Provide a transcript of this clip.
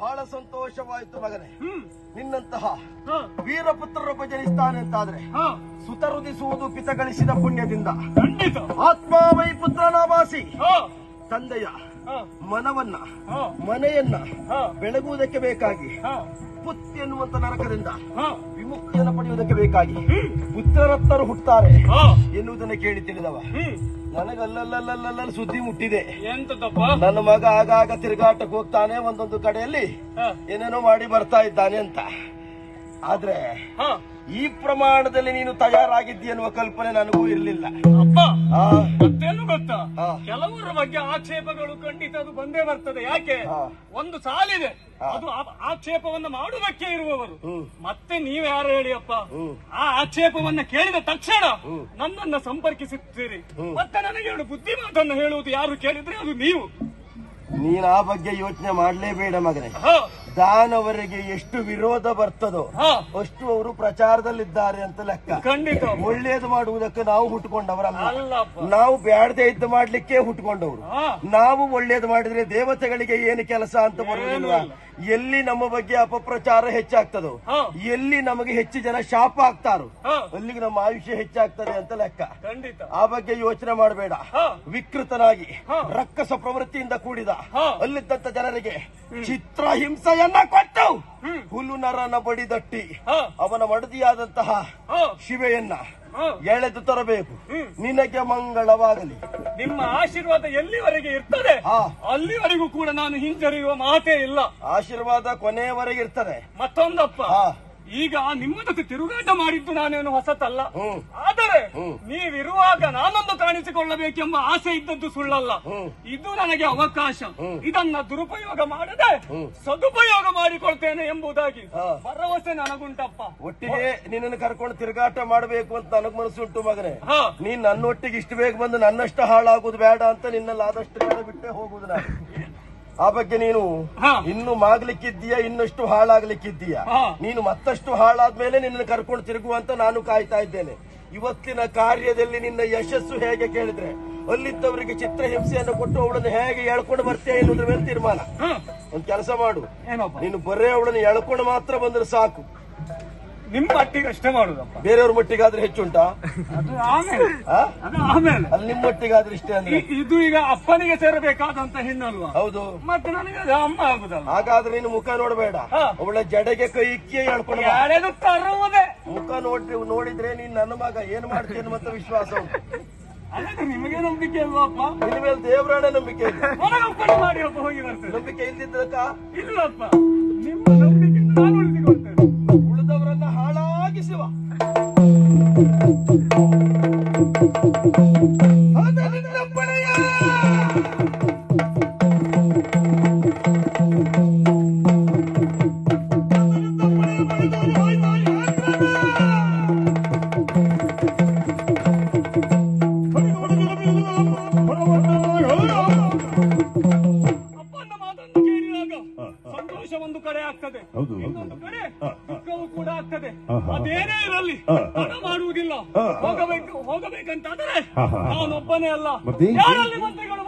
ಬಹಳ ಸಂತೋಷವಾಯಿತು ಮಗನೆ. ಮಗನೇ ನಿನ್ನಂತಹ ವೀರಪುತ್ರರೊಬ್ಬ ಜನಿಸ್ತಾನೆ ಅಂತಾದ್ರೆ ಸುತರುದಿಸುವುದು ಪಿತಗಳಿಸಿದ ಪುಣ್ಯದಿಂದ. ಆತ್ಮಾವೈ ಹಾ. ತಂದೆಯ ಮನವನ್ನ ಹಾ. ಮನೆಯನ್ನ ಬೆಳಗುವುದಕ್ಕೆ ಬೇಕಾಗಿ ಪುತ್ತಿ ಪುತ್ ಎನ್ನುವಂತ ನರಕದಿಂದ ಹಾ. ವಿಮುಕ್ತಿಯನ್ನು ಪಡೆಯುವುದಕ್ಕೆ ಬೇಕಾಗಿ ಉತ್ತರತ್ತರು ಹುಟ್ಟುತ್ತಾರೆ ಹಾ. ಎನ್ನುವುದನ್ನು ಕೇಳಿ ತಿಳಿದವ. ಹ್ಮ್. ನನಗಲ್ಲಲ್ಲಲ್ಲಲ್ಲ ಸುದ್ದಿ ಮುಟ್ಟಿದೆ. ನನ್ನ ಮಗ ಆಗಾಗ ತಿರುಗಾಟಕ್ಕೆ ಹೋಗ್ತಾನೆ ಒಂದೊಂದು ಕಡೆಯಲ್ಲಿ ಏನೇನೋ ಮಾಡಿ ಬರ್ತಾ ಇದ್ದಾನೆ ಅಂತ. ಆದ್ರೆ ಹಾ. ಈ ಪ್ರಮಾಣದಲ್ಲಿ ನೀನು ತಯಾರಾಗಿದ್ದಿ ಎನ್ನುವ ಕಲ್ಪನೆ ನನಗೂ ಇರಲಿಲ್ಲ. ಮತ್ತೇನು ಗೊತ್ತಾ. ಕೆಲವರ ಬಗ್ಗೆ ಆಕ್ಷೇಪಗಳು ಖಂಡಿತ ಅದು ಬಂದೇ ಬರ್ತದೆ. ಯಾಕೆ? ಒಂದು ಸಾಲಿದೆ. ಅದು ಆಕ್ಷೇಪವನ್ನು ಮಾಡುವುದಕ್ಕೆ ಇರುವವರು. ಮತ್ತೆ ನೀವು ಯಾರು ಹೇಳಿ ಅಪ್ಪ? ಹ್ಮ್. ಆ ಆಕ್ಷೇಪವನ್ನ ಕೇಳಿದ ತಕ್ಷಣ ನನ್ನನ್ನ ಸಂಪರ್ಕಿಸುತ್ತೀರಿ. ಮತ್ತೆ ನನಗೆ ಹೇಳು ಬುದ್ಧಿ ಮಾತನ್ನು ಹೇಳುವುದು ಯಾರು ಕೇಳಿದ್ರೆ ಅದು ನೀವು. ನೀನ್ ಆ ಬಗ್ಗೆ ಯೋಚನೆ ಮಾಡ್ಲೇಬೇಡ ಮಗನೇ. ದಾನವರಿಗೆ ಎಷ್ಟು ವಿರೋಧ ಬರ್ತದೋ ಅಷ್ಟು ಅವರು ಪ್ರಚಾರದಲ್ಲಿದ್ದಾರೆ ಅಂತ ಲೆಕ್ಕ. ಖಂಡಿತ. ಒಳ್ಳೇದು ಮಾಡುವುದಕ್ಕೆ ನಾವು ಹುಟ್ಟುಕೊಂಡವರಲ್ಲ. ನಾವು ಬ್ಯಾಡದೆ ಇದ್ದು ಮಾಡ್ಲಿಕ್ಕೆ ಹುಟ್ಟುಕೊಂಡವರು. ನಾವು ಒಳ್ಳೇದು ಮಾಡಿದ್ರೆ ದೇವತೆಗಳಿಗೆ ಏನು ಕೆಲಸ ಅಂತ ಬರುವುದಿಲ್ವಾ? ಎಲ್ಲಿ ನಮ್ಮ ಬಗ್ಗೆ ಅಪಪ್ರಚಾರ ಹೆಚ್ಚಾಗ್ತದೋ ಎಲ್ಲಿ ನಮಗೆ ಹೆಚ್ಚು ಜನ ಶಾಪ ಆಗ್ತಾರೋ ಅಲ್ಲಿಗೆ ನಮ್ಮ ಆಯುಷ್ಯ ಹೆಚ್ಚಾಗ್ತದೆ ಅಂತ ಲೆಕ್ಕ ಖಂಡಿತ ಆ ಬಗ್ಗೆ ಯೋಚನೆ ಮಾಡಬೇಡ ವಿಕೃತನಾಗಿ. ರಕ್ಕಸ ಪ್ರವೃತ್ತಿಯಿಂದ ಕೂಡಿದ. ಅಲ್ಲಿದ್ದಂತ ಜನರಿಗೆ ಚಿತ್ರಹಿಂಸೆಯನ್ನ ಕೊಟ್ಟು ಹ್ಮ್. ಹುಲ್ಲು ನರನ ಬಡಿದಟ್ಟಿ ದಟ್ಟಿ ಅವನ ಮಡದಿಯಾದಂತಹ ಶಿವೆಯನ್ನ ಎಳೆದು ತರಬೇಕು. ನಿನಗೆ ಮಂಗಳವಾಗಲಿ. ನಿಮ್ಮ ಆಶೀರ್ವಾದ ಎಲ್ಲಿವರೆಗೆ ಇರ್ತದೆ? ಅಲ್ಲಿವರೆಗೂ ಕೂಡ ನಾನು ಹಿಂಜರಿಯುವ ಮಾತೇ ಇಲ್ಲ. ಆಶೀರ್ವಾದ ಕೊನೆಯವರೆಗೆ ಇರ್ತದೆ. ಮತ್ತೊಂದಪ್ಪ. ಈಗ ನಿಮ್ಮ ಜೊತೆ ತಿರುಗಾಟ ಮಾಡಿದ್ದು ನಾನೇನು ಹೊಸತಲ್ಲ. ನೀವಿರುವಾಗ ನಾನೊಂದು ಕಾಣಿಸಿಕೊಳ್ಳಬೇಕೆಂಬ ಆಸೆ ಇದ್ದದ್ದು ಸುಳ್ಳಲ್ಲ. ಇದು ನನಗೆ ಅವಕಾಶ. ಇದನ್ನ ದುರುಪಯೋಗ ಮಾಡದೆ ಸದುಪಯೋಗ ಮಾಡಿಕೊಳ್ತೇನೆ ಎಂಬುದಾಗಿ. ಭರವಸೆ ನನಗುಂಟಪ್ಪ. ಒಟ್ಟಿಗೆ ನಿನ್ನನ್ನು ಕರ್ಕೊಂಡು ತಿರುಗಾಟ ಮಾಡಬೇಕು ಅಂತ ನನಗ್ ಮನಸ್ಸುಂಟು ಮಗನೇ. ನೀನ್ ನನ್ನೊಟ್ಟಿಗೆ ಇಷ್ಟು ಬೇಗ ಬಂದು ನನ್ನಷ್ಟು ಹಾಳಾಗುದು ಬೇಡ ಅಂತ ನಿನ್ನಲ್ಲಿ ಆದಷ್ಟು ಬೇಡ ಬಿಟ್ಟೆ ಹೋಗುದು ನಾನು. ಆ ಬಗ್ಗೆ ನೀನು. ಇನ್ನು ಮಾಗ್ಲಿಕ್ಕಿದ್ದೀಯ ಇನ್ನಷ್ಟು ಹಾಳಾಗ್ಲಿಕ್ಕಿದ್ದೀಯ. ನೀನು ಮತ್ತಷ್ಟು ಹಾಳಾದ್ಮೇಲೆ ನಿನ್ನನ್ನು ಕರ್ಕೊಂಡು ತಿರುಗುವಂತ ನಾನು ಕಾಯ್ತಾ ಇದ್ದೇನೆ. ಇವತ್ತಿನ ಕಾರ್ಯದಲ್ಲಿ ನಿನ್ನ ಯಶಸ್ಸು ಹೇಗೆ ಕೇಳಿದ್ರೆ? ಅಲ್ಲಿದ್ದವರಿಗೆ ಚಿತ್ರಹಿಂಸೆಯನ್ನು ಕೊಟ್ಟು ಅವಳನ್ನು ಹೇಗೆ ಎಳ್ಕೊಂಡು ಬರ್ತೀಯ ಎನ್ನುವುದ್ರ ಮೇಲೆ ತೀರ್ಮಾನ. ಹಾ. ಒಂದ್ ಕೆಲಸ ಮಾಡು. ನೀನು ಬರೇ ಅವಳನ್ನು ಎಳ್ಕೊಂಡು ಮಾತ್ರ ಬಂದ್ರೆ ಸಾಕು. ನಿಮ್ಮ ಮಟ್ಟಿಗೆ ಅಷ್ಟೇ ಮಾಡುದಪ್ಪ. ಬೇರೆಯವ್ರ ಮಟ್ಟಿಗಾದ್ರೆ ಹೆಚ್ಚುಂಟಾ ಆಮೇಲೆ. ಅಲ್ಲಿ ನಿಮ್ ಮಟ್ಟಿಗಾದ್ರೆ ಇಷ್ಟೇ ಅಂದ್ರೆ? ಇದು ಈಗ ಅಪ್ಪನಿಗೆ ಸೇರಬೇಕಾದಂತ ಹೆಣ್ಣಲ್ವಾ ಹೌದು. ಮತ್ತೆ ನನಗೆ ಅದು ಅಮ್ಮ ಆಗುದಲ್ಲ? ಹಾಗಾದ್ರೆ ನೀನು ಮುಖ ನೋಡಬೇಡ. ಅವಳ ಜಡೆಗೆ ಕೈ ಇಕ್ಕಿ ಹೇಳ್ಕೊಂಡು ತರುವುದೇ ಮುಖ ನೋಡ್ರಿ ನೋಡಿದ್ರೆ ನೀನ್ ನನ್ನ ಮಗ ಏನ್ ಮಾಡ್ತೀನಿ ಮತ್ತೆ ವಿಶ್ವಾಸ ಉಂಟು. ನಿಮಗೆ ನಂಬಿಕೆ ಅಲ್ವಾಪ್ಪ? ನಿನ್ನ ಮೇಲೆ ದೇವರಾಣೆ ನಂಬಿಕೆ ಒಪ್ಪಣೆ ಮಾಡಿ ಅಪ್ಪ ಹೋಗಿ ಬರ್ತೇನೆ. ನಂಬಿಕೆ ಇಲ್ದಿದ್ದಕ್ಕ ಇಲ್ಲಪ್ಪ. ನಿಮ್ಮ ನಂಬಿಕೆ ನಾನು ಉಳಿಸಿಕೊಳ್ತೇನೆ. ಉಳಿದವರನ್ನ ಹಾಳಾಗಿಸುವ. ಸಂತೋಷ ಒಂದು ಕಡೆ ಆಗ್ತದೆ. ಇನ್ನೊಂದು ಕಡೆ ದುಃಖವೂ ಕೂಡ ಆಗ್ತದೆ. ಅದೇನೇ ಇರಲಿ ಹಣ ಮಾಡುವುದಿಲ್ಲ. ಹೋಗಬೇಕು ಹೋಗಬೇಕಂತಾದರೆ. ನಾನೊಬ್ಬನೇ ಅಲ್ಲ? ಯಾರಲ್ಲಿ ಮಂತ್ರಿಗಳು?